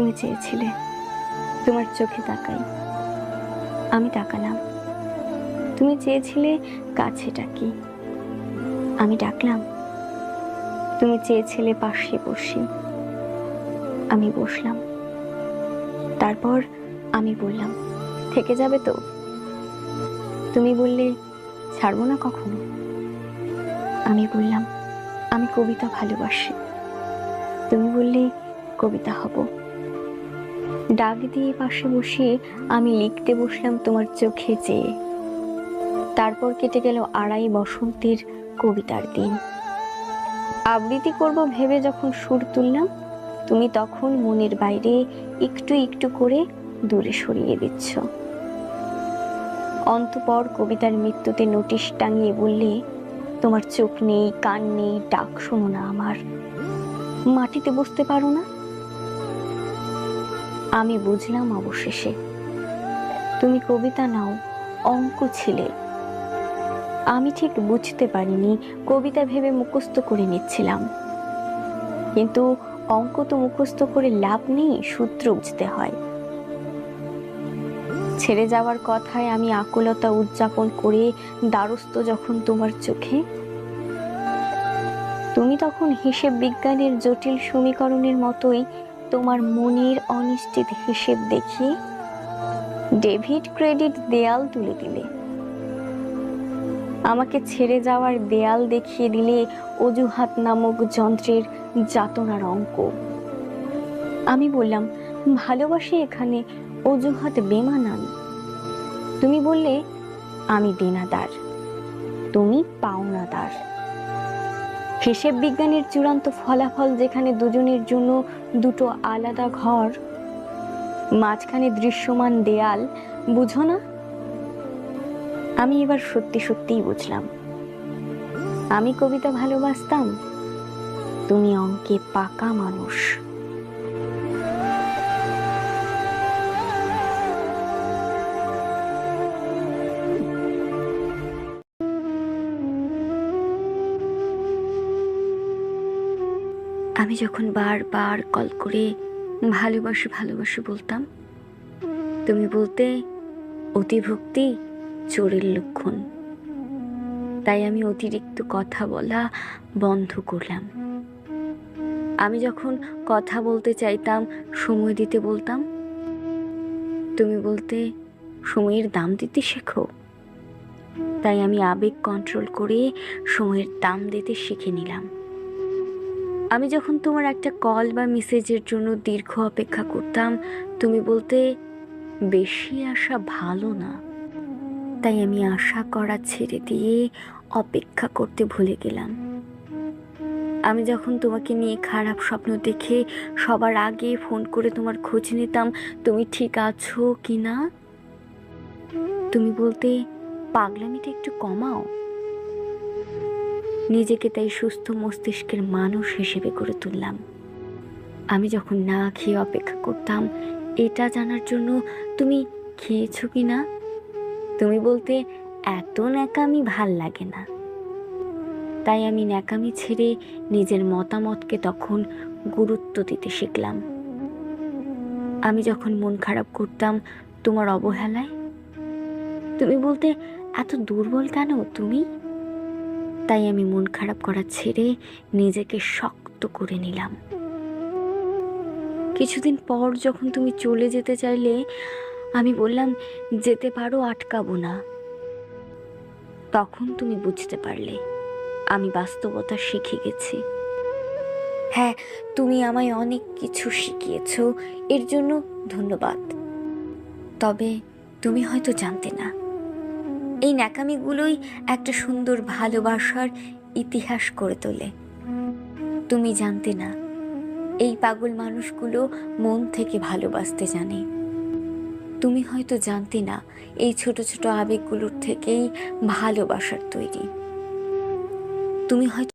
তুমি চেয়েছিলে। তোমার চোখে তাকাই। আমি তাকালাম। তুমি চেয়েছিলে কাছে ডাকি আমি ডাকলাম। তুমি চেয়েছিলে পাশে বসি। আমি বসলাম। তারপর আমি বললাম, থেকে যাবে তো? তুমি বললে, ছাড়বো না কখনো? আমি বললাম, আমি কবিতা ভালোবাসি। তুমি বললে, কবিতা হব। ডাক দিয়ে পাশে বসিয়ে আমি লিখতে বসলাম তোমার চোখে চেয়ে তারপর কেটে গেল আড়াই বসন্তের কবিতার দিন। আবৃত্তি করব ভেবে যখন সুর তুললাম, তুমি তখন মনের বাইরে একটু একটু করে দূরে সরিয়ে দিচ্ছ। অন্তপর কবিতার মৃত্যুতে নোটিশ টাঙিয়ে বললে, তোমার চোখ নেই, কান নেই, ডাক শোনো না আমার। মাটিতে বসতে পারো না? আমি বুঝলাম অবশেষে। তুমি কবিতা নাও, অঙ্ক ছিলে। আমি ঠিক বুঝতে পারিনি, কবিতা ভেবে মুখস্থ করে নিচ্ছিলাম। কিন্তু অঙ্ক তো মুখস্থ করে লাভ নেই, সূত্র বুঝতে হয়। ছেড়ে যাওয়ার কথায় আমি আকুলতা উদযাপন করে দ্বারস্থ যখন তোমার চোখে। তুমি তখন হিসেব বিজ্ঞানের জটিল সমীকরণের মতোই তোমার মনের অনিশ্চিত হিসেব দেখিয়ে ডেভিড ক্রেডিট দেয়াল তুলে দিলে। আমাকে ছেড়ে যাওয়ার দেয়াল দেখিয়ে দিলে অজুহাত নামক যন্ত্রের যাতনার অঙ্ক। আমি বললাম, ভালোবাসি এখানে অজুহাত বেমানান। তুমি বললে, আমি দেনাদার। তুমি পাওনাদার। হিসেব বিজ্ঞানের চূড়ান্ত ফলাফল যেখানে দুজনের জন্য দুটো আলাদা ঘর, মাঝখানে দৃশ্যমান দেয়াল, বুঝো না? আমি এবার সত্যি সত্যিই বুঝলাম। আমি কবিতা ভালোবাসতাম, তুমি অঙ্কে পাকা মানুষ। আমি যখন বারবার কল করে ভালোবাসি ভালোবাসি বলতাম, তুমি বলতে অতিভক্তি চোরের লক্ষণ। তাই আমি অতিরিক্ত কথা বলা বন্ধ করলাম। আমি যখন কথা বলতে চাইতাম, সময় দিতে বলতাম, তুমি বলতে সময়ের দাম দিতে শেখো। তাই আমি আবেগ কন্ট্রোল করে সময়ের দাম দিতে শিখে নিলাম। আমি যখন তোমার একটা কল বা মেসেজের জন্য দীর্ঘ অপেক্ষা করতাম, তুমি বলতে, বেশি আশা ভালো না। তাই আমি আশা করা ছেড়ে দিয়ে অপেক্ষা করতে ভুলে গেলাম। আমি যখন তোমাকে নিয়ে খারাপ স্বপ্ন দেখে সবার আগে ফোন করে তোমার খোঁজ নিতাম, তুমি ঠিক আছো কি না? তুমি বলতে, পাগলামিটা একটু কমাও। নিজেকে তাই সুস্থ মস্তিষ্কের মানুষ হিসেবে গড়ে তুললাম। আমি যখন না খেয়ে অপেক্ষা করতাম, এটা জানার জন্য তুমি খেয়েছো কি না? তুমি বলতে এত ন্যাকামি ভালো লাগে না। তাই আমি ন্যাকামি ছেড়ে নিজের মতামতকে তখন গুরুত্ব দিতে শিখলাম। আমি যখন মন খারাপ করতাম, তোমার অবহেলায়? তুমি বলতে এত দুর্বল কেন তুমি? তাই আমি মন খারাপ করা ছেড়ে নিজেকে শক্ত করে নিলাম। কিছুদিন পর যখন তুমি চলে যেতে চাইলে, আমি বললাম, যেতে পারো, আটকাবো না। তখন তুমি বুঝতে পারলে, আমি বাস্তবতা শিখে গেছি। হ্যাঁ তুমি আমায় অনেক কিছু শিখিয়েছ, এর জন্য ধন্যবাদ। তবে তুমি হয়তো জানতে না। এই ন্যাকামিগুলোই একটা সুন্দর ভালোবাসার ইতিহাস করে তোলে। তুমি জানতে না, এই পাগল মানুষগুলো মন থেকে ভালোবাসতে জানে। তুমি হয়তো জানতে না, এই ছোট ছোট আবেগগুলোর থেকেই ভালোবাসার তৈরি। তুমি হয়তো